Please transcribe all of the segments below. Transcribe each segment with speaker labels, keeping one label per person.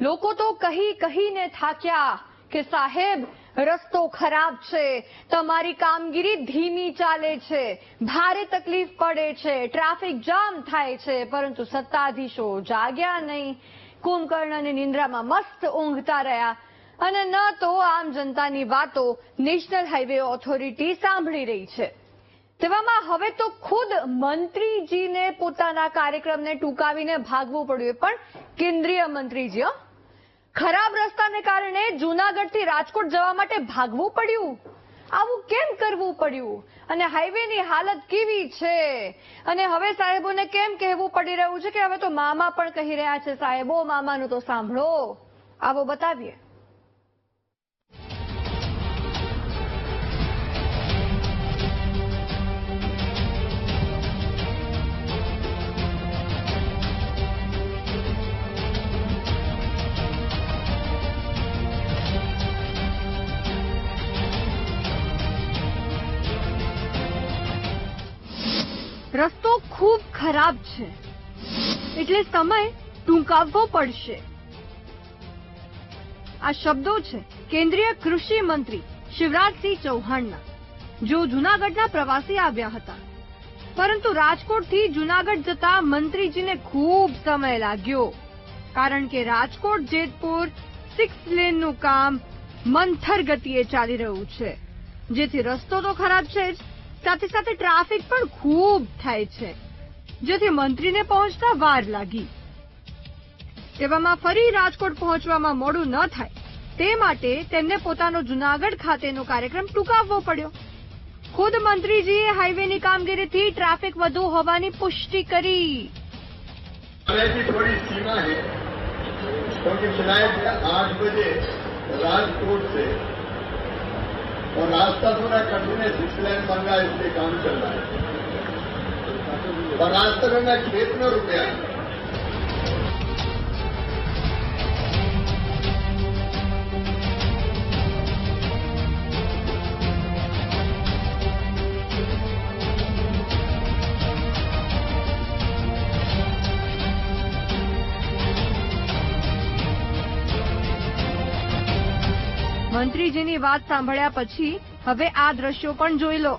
Speaker 1: લોકો તો કહી કહીને થાક્યા કે સાહેબ, રસ્તો ખરાબ છે, તમારી કામગીરી ધીમી ચાલે છે, ભારે તકલીફ પડે છે, ટ્રાફિક જામ થાય છે, પરંતુ સત્તાધીશો જાગ્યા નહીં. કુંભકર્ણની નિંદ્રામાં મસ્ત ઊંઘતા રહ્યા. અને ન તો આમ જનતાની વાતો નેશનલ હાઈવે ઓથોરિટી સાંભળી રહી છે. તેવામાં હવે તો ખુદ મંત્રીજીને પોતાના કાર્યક્રમને ટૂંકાવીને ભાગવું પડ્યું. પણ કેન્દ્રીય મંત્રીજી. ખરાબ રસ્તાને કારણે જૂનાગઢથી રાજકોટ જવા માટે ભાગવું પડ્યું. આવું કેમ કરવું પડ્યું? અને હાઈવેની હાલત કેવી છે? અને હવે સાહેબોને કેમ કહેવું પડી રહ્યું છે કે હવે તો મામા પણ કહી રહ્યા છે, સાહેબો, મામાનું તો સાંભળો. આવો બતાવીએ. રસ્તો ખૂબ ખરાબ છે. એટલે સમય ટૂંકાવવો પડશે. આ શબ્દો છે કેન્દ્રીય કૃષિ મંત્રી શિવરાજસિંહ ચૌહાણના. જો જૂનાગઢના પ્રવાસી આવ્યા હતા. પરંતુ રાજકોટથી જૂનાગઢ જતા મંત્રીજીને ખૂબ સમય લાગ્યો. કારણ કે રાજકોટ, જેતપુર સિક્સ લેનનું કામ મંથર ગતિએ ચાલી રહ્યું છે. જેથી રસ્તો તો ખરાબ છે જ સાથે સાથે ટ્રાફિક પણ ખૂબ થાય છે જેથી મંત્રીને પહોંચતા વાર લાગી તેવામાં ફરી રાજકોટ પહોંચવામાં મોડું ન થાય તે માટે તેમને પોતાનો જુનાગઢ ખાતેનો કાર્યક્રમ ટૂંકાવવો પડ્યો ખુદ મંત્રીજીએ હાઈવેની કામગીરીથી ટ્રાફિક વધુ હોવાની પુષ્ટિ કરી
Speaker 2: समय की थोड़ी सीमा है क्योंकि फ्लाइट आठ बजे राजकोट से और रास्ता थोड़ा कठिन है सिक्स लाइन बन रहा है इसलिए काम चल रहा है और रास्ते में मैं खेत में रुक
Speaker 1: મંત્રીજીની વાત સાંભળ્યા પછી હવે આ દ્રશ્યો પણ જોઈ લો.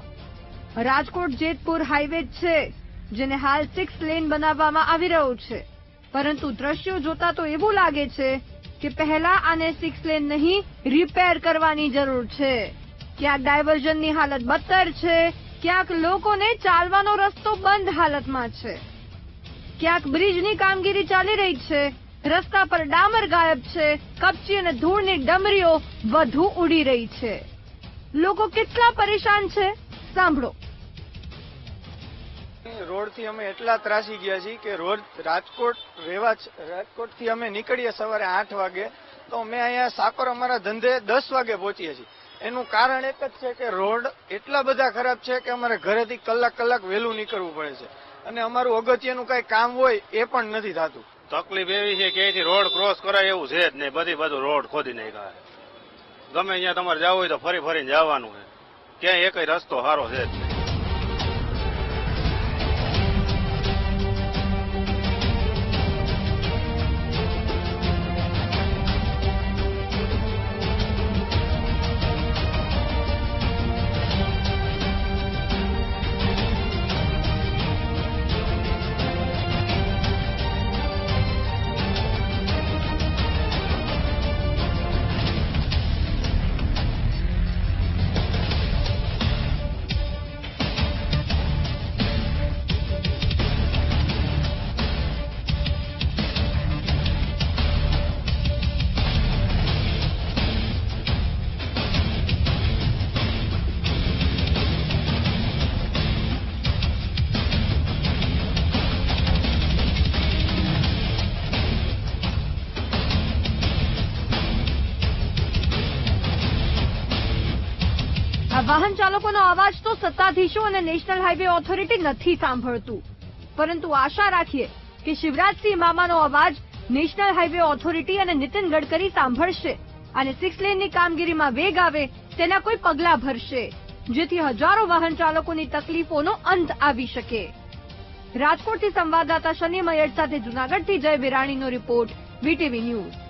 Speaker 1: રાજકોટ જેતપુર હાઈવે છે, જેને હાલ સિક્સ લેન બનાવવામાં આવી રહ્યો છે. પરંતુ દ્રશ્યો જોતા તો એવું લાગે છે કે પહેલા આને સિક્સ લેન નહીં રિપેર કરવાની જરૂર છે. ક્યાંક ડાયવર્ઝનની હાલત બદતર છે, ક્યાંક લોકોને ચાલવાનો રસ્તો બંધ હાલતમાં છે. ક્યાંક બ્રિજની કામગીરી ચાલી રહી છે રસ્તા પર ડામર ગાયબ છે. કપચી અને ધૂળની ડમરીઓ વધુ ઉડી રહી છે. લોકો કેટલા પરેશાન છે? સાંભળો.
Speaker 3: રોડથી અમે એટલા ત્રાસી ગયા છીએ કે રોજ રાજકોટ રેવા રાજકોટથી અમે નીકળીએ સવારે આઠ વાગે. તો અમે અહીંયા સાકર અમારા ધંધે દસ વાગે પહોંચીએ છીએ. એનું કારણ એક જ છે કે રોડ એટલા બધા ખરાબ છે કે અમારે ઘરેથી કલાક કલાક વહેલું નીકળવું પડે છે. અને અમારું અગત્યનું કઈ કામ હોય એ પણ નથી થતું.
Speaker 4: તકલીફ એવી છે કે એથી રોડ ક્રોસ કરાય એવું છે જ નહીં. બધી બધું રોડ ખોદી નાખ્યા ગમે અહીંયા તમારે જવું હોય તો ફરી ફરીને જવાનું છે. ક્યાંય એક રસ્તો સારો છે જ નહીં.
Speaker 1: વાહન ચાલકોનો અવાજ તો સત્તાધીશો અને નેશનલ હાઈવે ઓથોરિટી નથી સાંભળતું. પરંતુ આશા રાખીએ કે શિવરાજસિંહ મામાનો અવાજ નેશનલ હાઈવે ઓથોરિટી અને નીતિન ગડકરી સાંભળશે અને સિક્સ લેનની કામગીરીમાં વેગ આવે તેના કોઈ પગલાં ભરશે, જેથી હજારો વાહન ચાલકોની તકલીફોનો અંત આવી શકે. રાજકોટથી સંવાદદાતા શનિ મયડ સાથે જૂનાગઢથી જય વિરાણીનો રિપોર્ટ, વીટીવી ન્યૂઝ.